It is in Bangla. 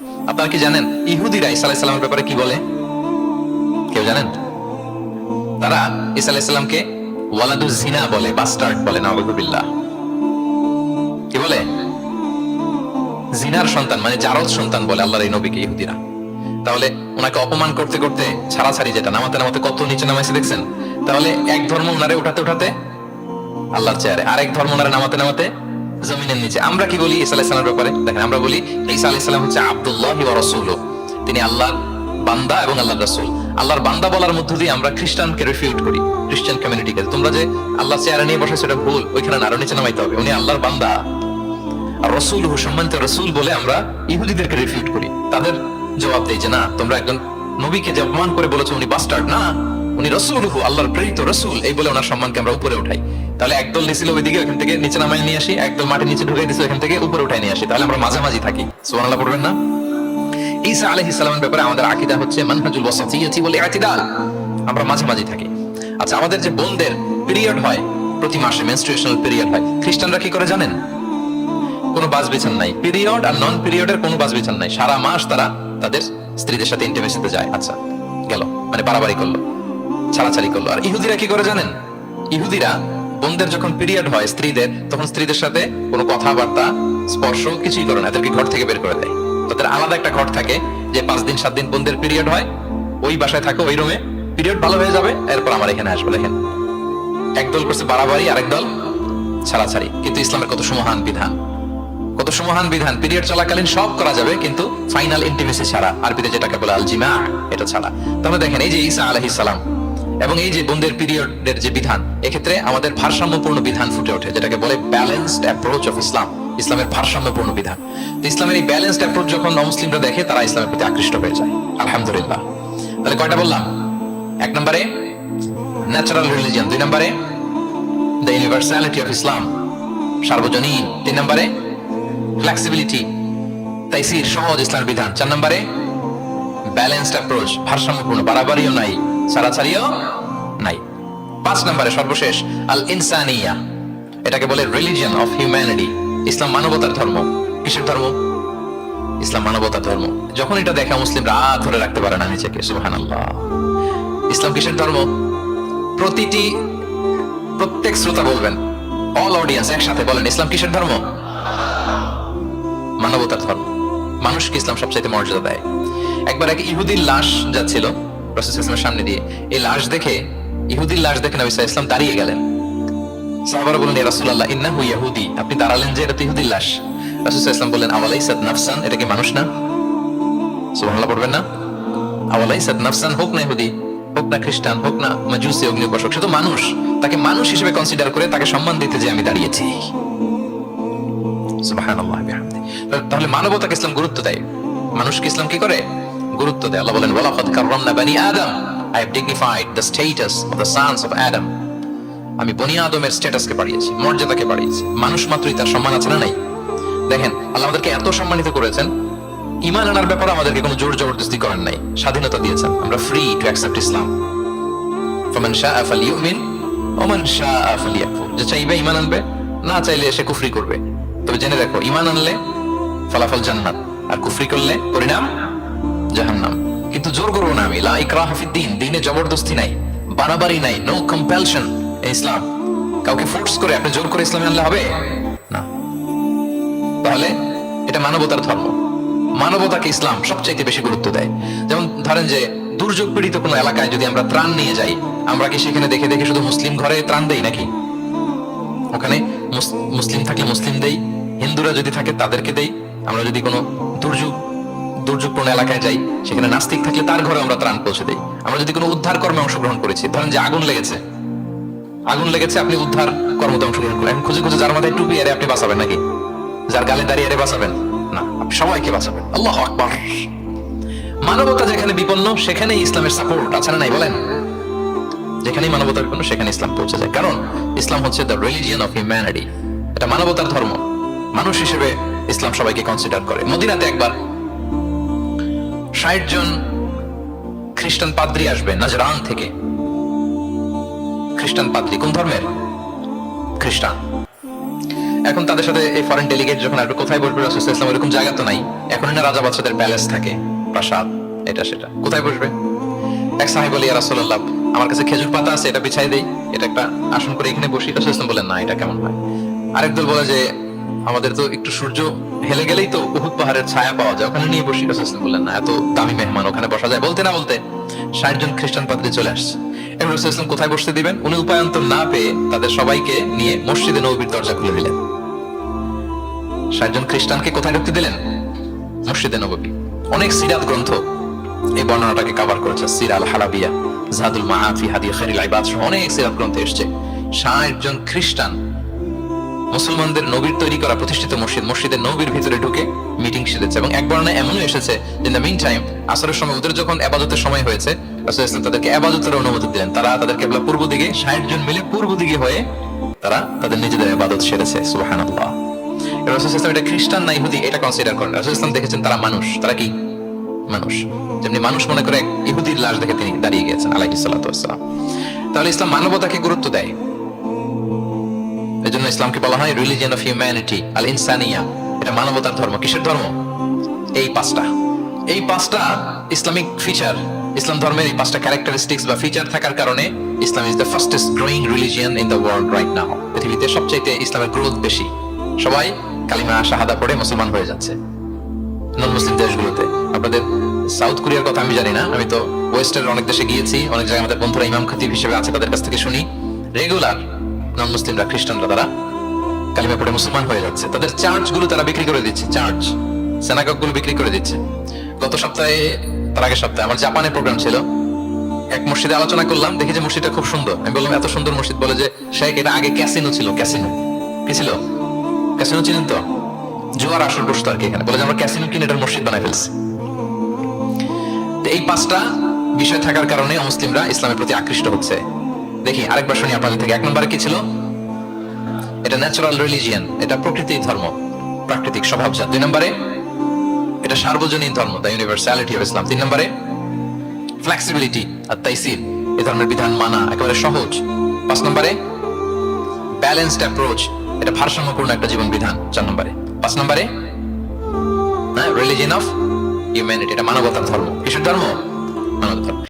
আপনারা কি জানেন ইহুদিরা ইসা আলাইসাল্লামের ব্যাপারে কি বলে? কেউ জানেন? তারা ইসা আলাইসাল্লামকে ওয়ালাদু জিনা বলে, বাস্টার্ড বলে নাবুবিল্লাহ কি বলে? জিনার সন্তান মানে জারদ সন্তান বলে আল্লাহর এই নবীকে ইহুদিরা। তাহলে ওনাকে অপমান করতে করতে ছাড়াছাড়ি যেটা, নামাতে নামাতে কত নিচে নামাইছে দেখছেন? তাহলে এক ধর্ম ওনারে উঠাতে উঠাতে আল্লাহর চেয়ারে, আরেক ধর্ম ওনারে নামাতে নামাতে জমিনের নিচে। আমরা কি বলি? ঈসা আলাইহিস ব্যাপারে? দেখেন, আমরা বলি, ঈসা আলাইহিস হচ্ছে আব্দুল্লাহ ওয়া রাসূলুহ। তিনি আল্লাহর বান্দা এবং আল্লাহর রাসূল। আল্লাহর বান্দা বলার মধ্য দিয়ে আমরা খ্রিস্টানকে রিফিউট করি, খ্রিস্টান কমিউনিটিকে তোমরা যে আল্লাহ চেয়ারে নিয়ে বসে সেটা ভুল। ওইখানে আরও নিচে নামাইতে হবে। উনি আল্লাহর বান্দা। আর রসুল সম্মানিত রসুল বলে আমরা ইহুদিদেরকে রিফিউট করি। তাদের জবাব দেই যে, না, তোমরা একজন নবীকে যে অপমান করে বলেছ, উনি বাস্টার্ড না, উনি রসুল হু আল্লাহর প্রেরিত রসুল। এই বলে ওনার সম্মানকে আমরা উপরে উঠাই। তাহলে একদল নিছিল ওইদিকে ওখান থেকে নিচে নামাই নিয়ে আসি একদল মাটির নিচে ঢুকাই দিছে ওখান থেকে উপরে উঠাই নিয়ে আসি। তাহলে আমরা মাঝামাঝি থাকি। সুবহানাল্লাহ পড়বেন না? ঈসা আলাইহিস সালামের ব্যাপারে আমাদের আকীদা হচ্ছে মানহাজুল ওয়াসাতিয়্যাতি ওয়াল ইতিদাল। আমরা মাঝামাঝি থাকি। আচ্ছা আমাদের যে বোনদের পিরিয়ড হয়, প্রতি মাসে মেনস্ট্রুয়েশনাল পিরিয়ড হয়, খ্রিস্টানরা কি করে জানেন? কোনো বাস বিছান নাই। পিরিয়ড আর নন পিরিয়ডের কোনো বাস বিছান নাই। সারা মাস তারা তাদের স্ত্রীদের সাথে ইন্টিমেসিতে যায়। আচ্ছা গেল। মানে বাড়াবাড়ি করল, ছাড়াছাড়ি করল। আর ইহুদিরা কি করে জানেন? ইহুদিরা বোনদের যখন পিরিয়ড হয় স্ত্রীদের, তখন স্ত্রীদের সাথে কোনো কথাবার্তা, স্পর্শ কিছুই করে না, এদেরকে ঘর থেকে বের করে দেয়। তাদের আলাদা একটা ঘর থাকে, যে পাঁচ দিন, সাত দিন বোনদের পিরিয়ড হয়, ওই বাসায় থাকো, ওই রুমে পিরিয়ড ভালো হয়ে যাবে, এরপর আমার এখানে আসবে, দেখেন। একদল করছে বাড়াবাড়ি, আরেক দল ছাড়াছাড়ি। কিন্তু ইসলামের কত সমহান বিধান। কত সমহান বিধান। পিরিয়ড চলাকালীন সব করা যাবে, কিন্তু ফাইনাল ইন্টিমেসি ছাড়া। আরবিতে যেটাকে বলে আলজিমা, এটা ছাড়া। তাহলে দেখেন, এই যে ঈসা আলাইহিস সালাম এবং এই যে বোনদের পিরিয়ডের যে বিধান, এক্ষেত্রে আমাদের ভারসাম্যপূর্ণ বিধান ফুটে ওঠে, যেটাকে বলে ব্যালেন্সড অ্যাপ্রোচ অফ ইসলাম ইসলামের ভারসাম্যপূর্ণ বিধান। ইসলামের এই ব্যালেন্সড অ্যাপ্রোচ যখন মুসলিমরা দেখে, তারা ইসলামের প্রতি আকৃষ্ট হয়ে যায়। আলহামদুলিল্লাহ। তাহলে কয়টা বললাম? এক নম্বরে ন্যাচারাল রিলিজিয়ন দুই নম্বরে দ্য ইউনিভার্সালিটি অফ ইসলাম সার্বজনীন। তিন নম্বরে ফ্লেক্সিবিলিটি তাইসির, সহজ ইসলামের বিধান। চার নম্বরে ব্যালেন্সড অ্যাপ্রোচ ভারসাম্যপূর্ণ, বাড়াবাড়িও নাই। ছাড়াছাড়িও নাই। পাঁচ নম্বরে সর্বশেষ, আল ইনসানিয়া। এটাকে বলে রিলিজিয়ন অফ হিউম্যানিটি ইসলাম মানবতার ধর্ম। কিসের ধর্ম? ইসলাম মানবতার ধর্ম। যখন এটা দেখা মুসলিমরা আ ধরে রাখতে পারে না নিজেকে, সুবহানাল্লাহ। ইসলাম কিসের ধর্ম? প্রতিটি, প্রত্যেক শ্রোতা বলবেন অল অডিয়েন্স একসাথে বলেন, ইসলাম কিসের ধর্ম? মানবতার ধর্ম। মানুষকে ইসলাম সবচাইতে মর্যাদা দেয়। একবার এক ইহুদির লাশ যাচ্ছিল রসুল ইসলামের সামনে দিয়ে এই লাশ দেখে, ইহুদির লাশ দেখে নবী ইসলাম দাঁড়িয়ে গেলেন। বললেন আপনি দাঁড়ালেন যে, এটা তো ইহুদির লাশ। বললেন নাফসান? এটা কি মানুষ না? সুবহানাল্লাহ, পড়বেন না? নাফসান? হোক না ইহুদি, হোক না খ্রিস্টান, হোক না মাজুসি সে তো মানুষ। তাকে মানুষ হিসেবে কনসিডার করে তাকে সম্মান দিতে যে আমি দাঁড়িয়েছি। সুবহানাল্লাহ, বিহামদি। তাহলে মানবতাকে ইসলাম গুরুত্ব দেয়। মানুষকে ইসলাম কি করে? গুরুত্ব দেয়। আল্লাহ বলেন, ওয়ালাকাদ কাররামনা বানি আদম। I have dignified the status of the sons of Adam আমি বনি আদমের স্ট্যাটাসকে বাড়িয়েছি, মর্যাদাকে বাড়িয়েছি। মানুষ মাত্রই তার সম্মান আছে না নাই? দেখেন, আল্লাহ আমাদেরকে এত সম্মানিত করেছেন, ইমান আনার ব্যাপারে আমাদেরকে কোনো জোর জবরদস্তি করেন নাই, স্বাধীনতা দিয়েছেন। আমরা ফ্রি টু অ্যাকসেপ্ট ইসলাম ফামান শাআ ফালিউমিন ওয়া মান শাআ ফালিয়াকফুর। যে চাইবে ইমান আনবে, না চাইলে সে কুফরি করবে। তবে জেনে রাখো, ইমান আনলে ফলাফল জান্নাত, আর কুফরি করলে পরিণাম জাহান্নাম। কিন্তু জোর করব না আমি। লা ইকরাহা ফিদ দ্বীন দ্বীনে জবরদস্তি নাই, বাড়াবাড়ি নাই নো কম্পালশন ইসলাম। কাউকে ফোর্স করে আপনি জোর করে ইসলামে আনলে হবে? না। তাহলে এটা মানবতার ধর্ম। মানবতাকে ইসলাম সবচাইতে বেশি গুরুত্ব দেয়। যেমন ধরেন যে, দুর্যোগ পীড়িত কোনো এলাকায় যদি আমরা ত্রাণ নিয়ে যাই, আমরা কি সেখানে দেখে দেখে শুধু মুসলিম ঘরে ত্রাণ দেই নাকি? ওখানে মুস- মুসলিম থাকলে মুসলিম দেই, হিন্দুরা যদি থাকে তাদেরকে দেই, আমরা যদি কোনো দুর্যোগ দুর্যোগপূর্ণ এলাকায় যাই, সেখানে নাস্তিক থাকলে তার ঘরে আমরা ত্রাণ পৌঁছে দেই। আমরা যদি কোনো উদ্ধার কর্মে অংশগ্রহণ করেছি, ধরেন যে আগুন লেগেছে। আগুন লেগেছে, আপনি উদ্ধার কর্মতে অংশগ্রহণ করেন এখন খুঁজে খুঁজে যার মাথায় টুপি, এরে আপনি বাঁচাবেন নাকি? যার গালে দাঁড়িয়ে এরে বাঁচাবেন? না, আপনি সবাইকে বাঁচাবেন। আল্লাহ আকবার। মানবতা যেখানে বিপন্ন সেখানে ইসলামের সাপোর্ট আছে না নাই, বলেন? যেখানেই মানবতা বিপন্ন, সেখানে ইসলাম পৌঁছে যায়। কারণ, ইসলাম হচ্ছে দ্য রিলিজিয়ন অফ হিউম্যানিটি এটা মানবতার ধর্ম। মানুষ হিসেবে ইসলাম সবাইকে কনসিডার করে। মদিনাতে একবার ষাট জন খ্রিস্টান পাদ্রী আসবে নাজরান থেকে। খ্রিস্টান পাদ্রী, কোন ধর্মের? খ্রিস্টান। এখন তাদের সাথে এই ফরেন ডেলিগেট যখন আসবে, কোথায় বসবে রাসূল ইসলাম এরকম জায়গা তো নাই। এখন না রাজা বাচ্চাদের প্যালেস থাকে, প্রাসাদ, এটা সেটা। কোথায় বসবে? এক সাহেব বলি রাসূলুল্লাহ, আমার কাছে খেজুর পাতা আছে, এটা বিছাই দেই। এটা একটা আসন করে এখানে বসি। রাসূল ইসলাম বলেন, না, এটা কেমন হয়? আরেক দল বলে যে আমাদের তো একটু সূর্য হেলে গেলেই তো উহুদ পাহাড়ের ছায়া পাওয়া যায়। ওখানে নিয়ে বসি, রাসূল বললেন, না, এত দামি মেহমান ওখানে বসা যায়। বলতে না বলতে ষাট জন খ্রিস্টান পাদ্রী চলে আসছে। এখন রাসূল কোথায় বসতে দিবেন? উনি উপায়ন্তর না পেয়ে তাদের সবাইকে নিয়ে মসজিদে নবীর দরজা খুলে দিলেন। ষাট জন খ্রিস্টানকে কোথায় ঢুকতে দিলেন? মসজিদে নবী অনেক সিরাত গ্রন্থ এই বর্ণনাটাকে কভার করেছে। সিরাল হালাবিয়া জাদুল মাহাফি হাদিয়া খারিল ইবাদ সহ অনেক সিরাত গ্রন্থে এসেছে। ষাট জন খ্রিস্টান মুসলমানদের নবীর তৈরি করা প্রতিষ্ঠিত মসজিদ, মসজিদের নবীর ভিতরে ঢুকে মিটিং সেরেছে এবং এক বর্ণায় এমনও এসেছে ইন দ্য মিন টাইম আসরের সময় ওদের যখন আবাদতের সময় হয়েছে, রাসূল ইসলাম তাদেরকে আবাদতের অনুমতি দিলেন। তারা তাদের কেবলা পূর্ব দিকে, ষাট জন মিলে পূর্ব দিকে হয়ে তারা তাদের নিজেদের আবাদত সেরেছে, সুবহানাল্লাহ. রাসূল ইসলাম এটা খ্রিস্টান না ইহুদি এটা কনসিডার করেন। রাসূল ইসলাম দেখেছেন তারা মানুষ, তারা কি? মানুষ। যেমনি মানুষ মনে করে ইহুদির লাশ দেখে তিনি দাঁড়িয়ে গেছেন আলাইহিস ওয়াসসালাম তাহলে ইসলাম মানবতাকে গুরুত্ব দেয়। ইসলামকে বলা হয় রিলিজিয়ন অফ হিউম্যানিটি আল ইনসানিয়া এটা মানবতার ধর্ম। কিসের ধর্ম? এই পাঁচটা। এই পাঁচটা ইসলামিক ফিচার ইসলাম ধর্মের এই পাঁচটা ক্যারেক্টারিস্টিক্স বা ফিচার থাকার কারণে Islam is the fastest growing religion in the world right now পৃথিবীতে সবচাইতে ইসলামের গ্রোথ বেশি। সবাই কালিমা, শাহাদা পড়ে মুসলমান হয়ে যাচ্ছে। নন মুসলিম দেশগুলোতে। আপনাদের সাউথ কোরিয়ার কথা আমি জানি না। আমি তো ওয়েস্টার্ন অনেক দেশে গিয়েছি। অনেক জায়গায় আমাদের বন্ধুরা ইমাম খতিব হিসেবে আছে। তাদের কাছ থেকে শুনি। রেগুলার নন মুসলিমরা খ্রিস্টানরা তারা কালিমা পড়ে মুসলমান হয়ে যাচ্ছে। তাদের চার্চগুলো তারা বিক্রি করে দিচ্ছে চার্চ সেনাগকগুলো বিক্রি করে দিচ্ছে। গত সপ্তাহে, তার আগের সপ্তাহে আমার জাপানে প্রোগ্রাম ছিল। এক মসজিদে আলোচনা করলাম, দেখি যে মসজিদটা খুব সুন্দর। আমি বললাম, এত সুন্দর মসজিদ। বলে যে, শেখ, এটা আগে ক্যাসিনো ছিল, ক্যাসিনো। কি ছিল? ক্যাসিনো চিনেন তো? জোয়ার আসর বসতো আর কি এখানে। বলে যে, আমরা ক্যাসিনো কিনে এটার মসজিদ বানাই ফেলছি। এই পাঁচটা বিষয় থাকার কারণে মুসলিমরা ইসলামের প্রতি আকৃষ্ট হচ্ছে। দেখি আরেকবার শুনি আপনাদের থেকে। এক নম্বরে কি ছিল? এটা ন্যাচারাল রিলিজিয়ান এটা প্রকৃতির ধর্ম, প্রাকৃতিক স্বভাবজাত দুই নম্বরে, এটা সার্বজনীন ধর্ম দ্য ইউনিভার্সালিটি অফ ইসলাম তিন নম্বরে ফ্লেক্সিবিলিটি আর তাইসির এই ধর্মের বিধান মানা একেবারে সহজ। পাঁচ নম্বরে ব্যালেন্সড অ্যাপ্রোচ এটা ভারসাম্যপূর্ণ একটা জীবন বিধান। চার নম্বরে, পাঁচ নম্বরে হ্যাঁ রিলিজিয়ন অফ হিউম্যানিটি এটা মানবতার ধর্ম। কিসের ধর্ম? মানবতার